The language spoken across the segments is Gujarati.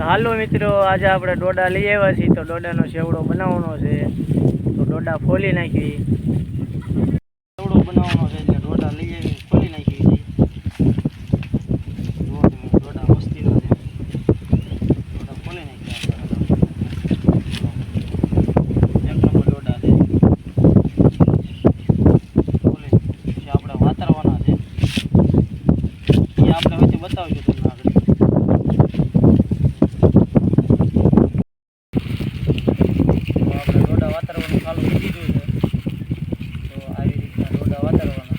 હાલો મિત્રો, આજે આપણે ડોડા લઈ આવ્યા છીએ. તો ડોડાનો સેવડો બનાવવાનો છે. તો ડોડા ફોલી નાખી સેવડો બનાવવાનો છે એટલે ડોડા લઈ આવી ફોલી નાખી છે જુઓ તમે ડોડા મસ્તીનો છે ડોડા ફોલી નાખ્યા એક નંબર ડોડા છે ફોલી પછી આપણે વાતરવાના છે એ આપણે વચ્ચે બતાવજો તમને આગળ તો આપણે ડોડા વાતરવાનું ચાલુ કરી દીધું છે તો આવી રીતના ડોડા વાતરવાના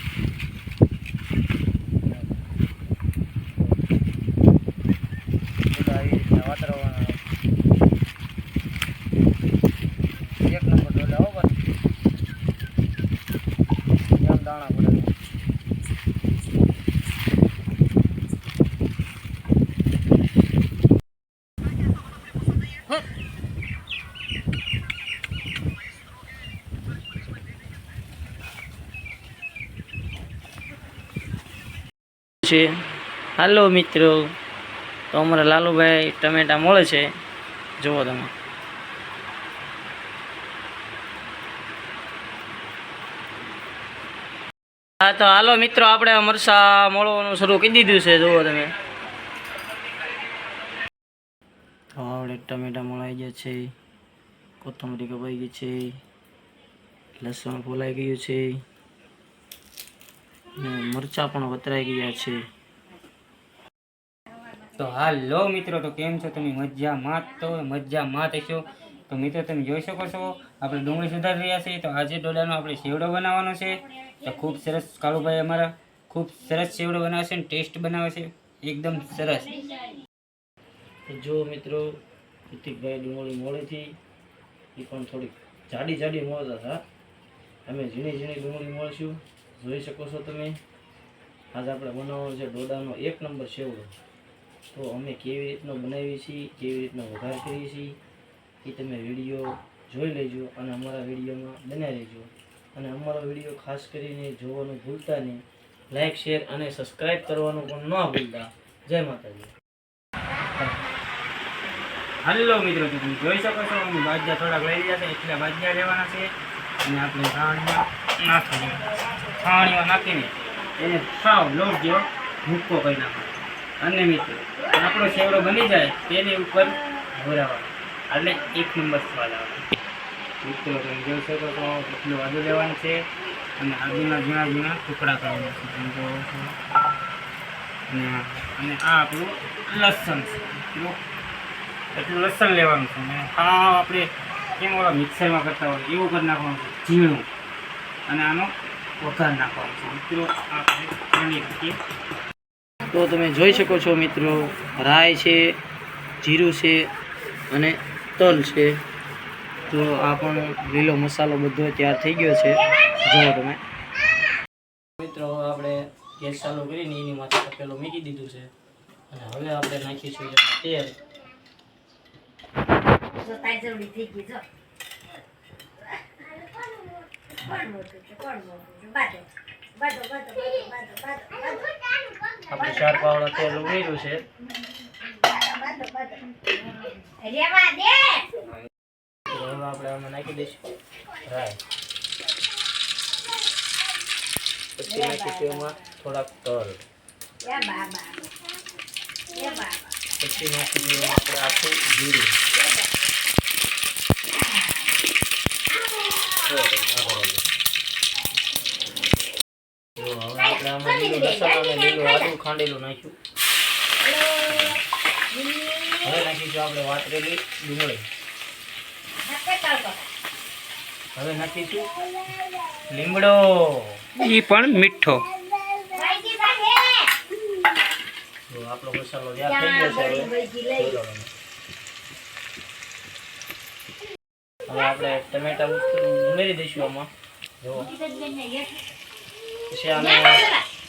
ડોડા આવી રીતના વાતરવાના એક નંબર ડોડા હો બસ જેમ દાણા પડે છે. છે. હાલો મિત્રો, તો અમારા લાલુભાઈ ટમેટા મળે છે. જુઓ તમે. હા, તો હાલો મિત્રો, આપણે મરસા મળવાનું શરૂ કરી દીધું છે. જુઓ તમે. તો આપણે ટમેટા મળાઈ ગયા છે. કોથમરી કપાઈ ગઈ છે. લસણ ફોલાઈ ગયું છે. મરચાં પણ વતરાઈ ગયા છે. તો હાલો મિત્રો, તો કેમ છો? તમે મજામાં તો, મજામાં છો તો મિત્રો, તમે જોઈ શકો છો, આપણે ડુંગળી સુધારી રહ્યા છીએ. તો આજે ડોડાનો આપણે સેવડો બનાવવાનો છે. તો ખૂબ સરસ કાળુભાઈ અમારા ખૂબ સરસ સેવડો બનાવે છે અને ટેસ્ટ બનાવે છે. એકદમ સરસ. જો મિત્રો ઋતિકભાઈ ડુંગળી મોડેથી એ પણ થોડીક જાડી જાડી મળતા હતા. અમે ઝીણી ઝીણી ડુંગળી મળશું. જોઈ શકો છો તમે. આજે આપણે બનાવવાનો છે ડોડાનો એક નંબર સેવડો તો અમે કેવી રીતનો બનાવીએ છીએ, કેવી રીતનો વઘાર કરીએ છીએ, એ તમે વીડિયો જોઈ લેજો અને અમારા વિડીયોમાં બનાવી લેજો. અને અમારો વીડિયો ખાસ કરીને જોવાનું ભૂલતા નહીં. લાઇક શેર અને સબસ્ક્રાઈબ કરવાનું પણ ન ભૂલતા. જય માતાજી. હાલો મિત્રો તમે જોઈ શકો છો બાજ્યા થોડાક લઈ રહ્યા છે, એટલે બાજ્યા લેવાના છે. અને આપણે છાણીમાં નાખી દે છાણીમાં નાખીને એને સાવ લોટ જેવો ભૂક્કો કરી નાખવાનો અને મિત્રો, આપણો સેવડો બની જાય તેની ઉપર ભોરાવાનો એટલે એક નંબર સ્વાદ આવે. મિત્રો, તમે જોઈ શકો તો એટલું આદુ લેવાનું છે. અને આદુના ઝીણા ઝીણા ટુકડા કરવાના છે. તમે જોવો છો. અને આ આપણું લસણ છે. એટલું લસણ લેવાનું છે. અને આ આપણે કેમ ઓલા મિક્સરમાં કરતા હોય, એવું કરી નાખવાનું છે. ઝીણું. અને આનો વઘાર નાખવાનો છે. મિત્રો આપણે પાણી રાખીએ તો તમે જોઈ શકો છો મિત્રો રાઈ છે જીરું છે અને તલ છે. તો આ પણ લીલો મસાલો બધો તૈયાર થઈ ગયો છે. જુઓ તમે. મિત્રો હવે આપણે ગેસ ચાલુ કરીને એની માથે તપેલું મૂકી દીધું છે. અને હવે આપણે નાખીશું તેલ. આપણે ચાર પાવડા તેલ ઉમેર્યું છે. હવે આપણે આમાં નાખી દઈશું. રાય પછી નાખીશું એમાં થોડાક તલ પછી એમાં આપણે આખું જીરું જો હવે આપણે આમાં લીલું લસણ અને લીલું આદું ખાંડેલું નાખ્યું. હવે નાખીશું આપણે વાતરેલી ડુંગળી. હવે નાખીશું લીમડો. એ પણ મીઠો. ભાઈજી બાહે તો આપણો મસાલો તૈયાર થઈ ગયો છે. હવે. આપણે ટમેટા ઉમેરી દઈશું આમાં. જો. પછી આને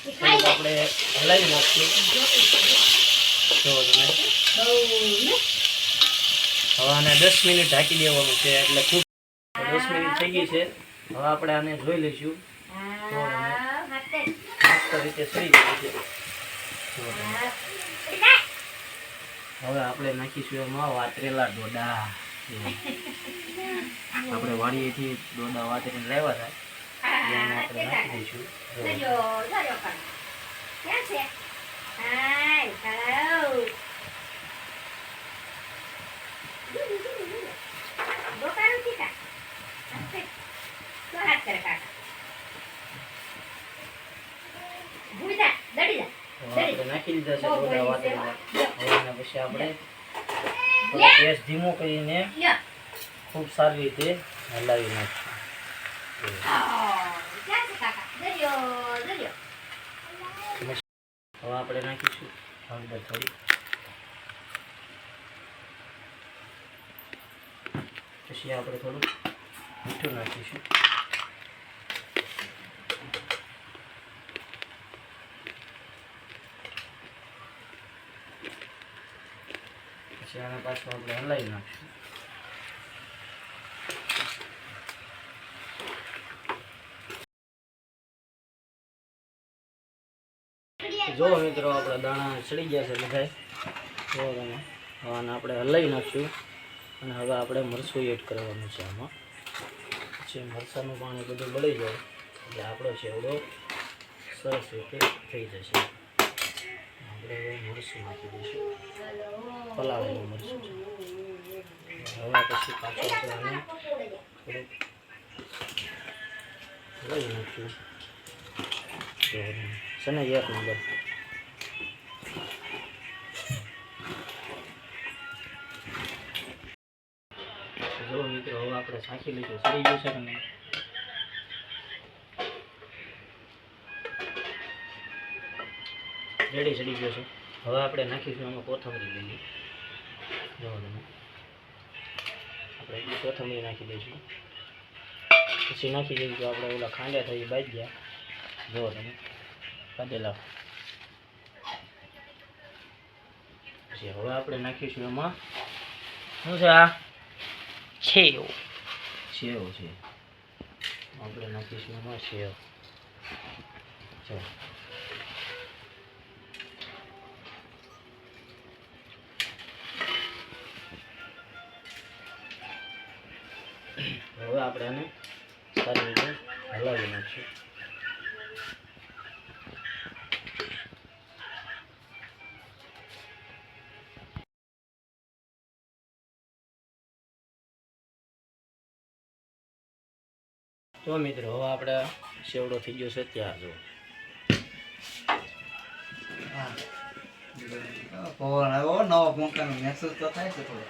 આપણે હલાવી હવે આને દસ મિનિટ ઢાંકી દેવાનું છે, એટલે દસ મિનિટ થઈ ગઈ છે. હવે આપણે આને જોઈ લઈશું. મસ્ત રીતે થઈ જાય છે. હવે આપણે નાખીશું એમાં વાતરેલા ડોડા. આપણે વાડીએથી ડોડા વાતરીને લાવ્યા હતા. આપણે નાખી જો. જજો જજો પણ ક્યાં છે હાય હાલો બોકારું ટીકા તો હાથ કરે કાકા ભૂલી દડી જા નાખી દીધા છે પછી આપણે ગેસ ધીમો કરીને ખૂબ સારી રીતે હલાવી નાખીશું આહ, ક્યાં છે કાકા દરિયો દરિયો હવે આપણે નાખીશું. હળદર થોડી પછી આપણે થોડું મીઠું નાખીશું. પછી આને પાછું આપણે હલાવી નાખીશું જો મિત્રો આપણા ગયા છે બધા જો આને આપણે હલાવી નાખશું. અને હવે આપણે મરસું એડ કરવાનું છે આમાં. પછી મરસાનું પાણી બધું બળી જાય. એટલે આપણો છેવડો સરસ રીતે થઈ જશે. આપણે હવે મરસું નાખી દઈશું. પલાવેલું મરસું છે. હવે પછી પાછું આપણે થોડુંક નાખ્યું જો છે એક નંબર? સાંખી લઈશું સડી ગયું છે તમને. રેડી સડી ગયો છે. હવે આપણે નાખીશું એમાં કોથમરી લઈએ. જોવો તમે. આપણે કોથમરી નાખી દઈશું. પછી નાખી દઈશું આપણે ઓલા ખાંડ્યા થઈ બાજી ગયા. જોવો તમે. કાઢેલા પછી હવે આપણે નાખીશું એમાં, શું છે આ? છેવ. સેવ છે. આપણે નાખીશું એમાં સેવ ચલો હવે આપણે તો મિત્રો હવે આપણે સેવડો થઈ ગયો છે ત્યાં જો. નવો પંખાનો મહેસૂસ તો થાય છે થોડો.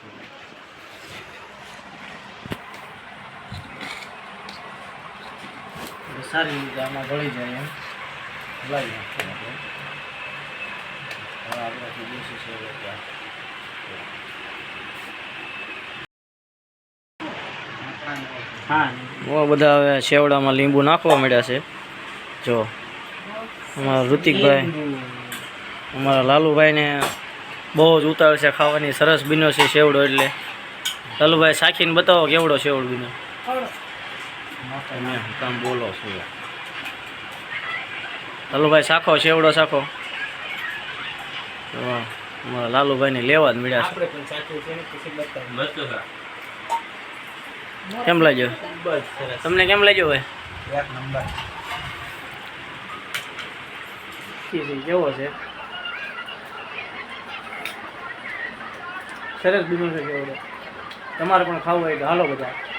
સારી રીતે આમાં ભળી જાય એમ. હલાવી નાખીએ આપણે. આપણે થઈ ગયું છે ત્યાં. હા. બહુ બધા હવે શેવડામાં લીંબુ નાખવા મળ્યા છે. જો અમારા ઋતિકભાઈ અમારા લાલુભાઈને બહુ જ ઉતાવળ છે ખાવાની. સરસ બીનો છે શેવડો એટલે. લાલુભાઈ શાખીને બતાવો કેવડો શેવડો બીનો તમે કામ બોલો છો લાલુભાઈ શાખો શેવડો શાખો. તો અમારા લાલુભાઈને લેવા જ મળ્યા છે. કેમ લાગ્યો? તમને કેમ લાગ્યો ભાઈ? એક નંબર. કેવો છે? સરસ બીનો છે? તમારે પણ ખાવું હોય તો હાલો બધા.